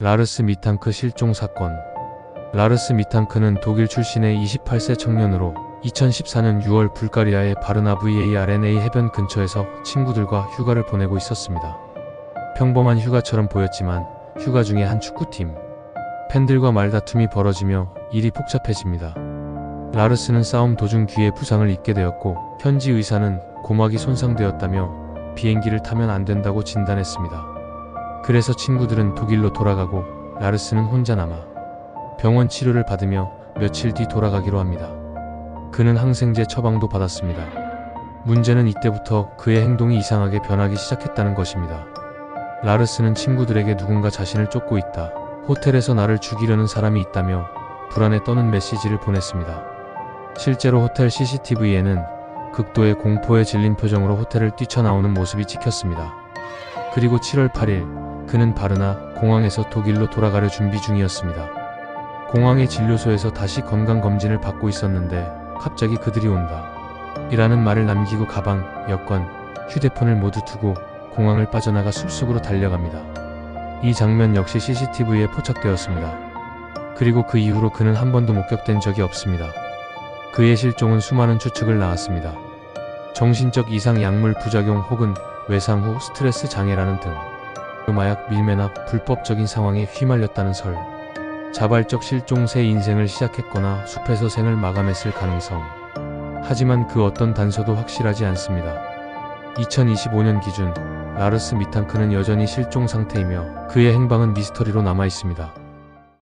라르스 미탄크 실종 사건. 라르스 미탄크는 독일 출신의 28세 청년으로 2014년 6월 불가리아의 바르나 VARNA 해변 근처에서 친구들과 휴가를 보내고 있었습니다. 평범한 휴가처럼 보였지만 휴가 중에 한 축구팀 팬들과 말다툼이 벌어지며 일이 복잡해집니다. 라르스는 싸움 도중 귀에 부상을 입게 되었고 현지 의사는 고막이 손상되었다며 비행기를 타면 안 된다고 진단했습니다. 그래서 친구들은 독일로 돌아가고 라르스는 혼자 남아 병원 치료를 받으며 며칠 뒤 돌아가기로 합니다. 그는 항생제 처방도 받았습니다. 문제는 이때부터 그의 행동이 이상하게 변하기 시작했다는 것입니다. 라르스는 친구들에게 누군가 자신을 쫓고 있다. 호텔에서 나를 죽이려는 사람이 있다며 불안에 떠는 메시지를 보냈습니다. 실제로 호텔 CCTV에는 극도의 공포에 질린 표정으로 호텔을 뛰쳐나오는 모습이 찍혔습니다. 그리고 7월 8일 그는 바르나 공항에서 독일로 돌아가려 준비 중이었습니다. 공항의 진료소에서 다시 건강검진을 받고 있었는데 갑자기 그들이 온다. 이라는 말을 남기고 가방, 여권, 휴대폰을 모두 두고 공항을 빠져나가 숲속으로 달려갑니다. 이 장면 역시 CCTV에 포착되었습니다. 그리고 그 이후로 그는 한 번도 목격된 적이 없습니다. 그의 실종은 수많은 추측을 낳았습니다. 정신적 이상 약물 부작용 혹은 외상 후 스트레스 장애라는 등 마약 밀매나 불법적인 상황에 휘말렸다는 설 자발적 실종 새 인생을 시작했거나 숲에서 생을 마감했을 가능성 하지만 그 어떤 단서도 확실하지 않습니다. 2025년 기준 라르스 미탄크는 여전히 실종 상태이며 그의 행방은 미스터리로 남아 있습니다.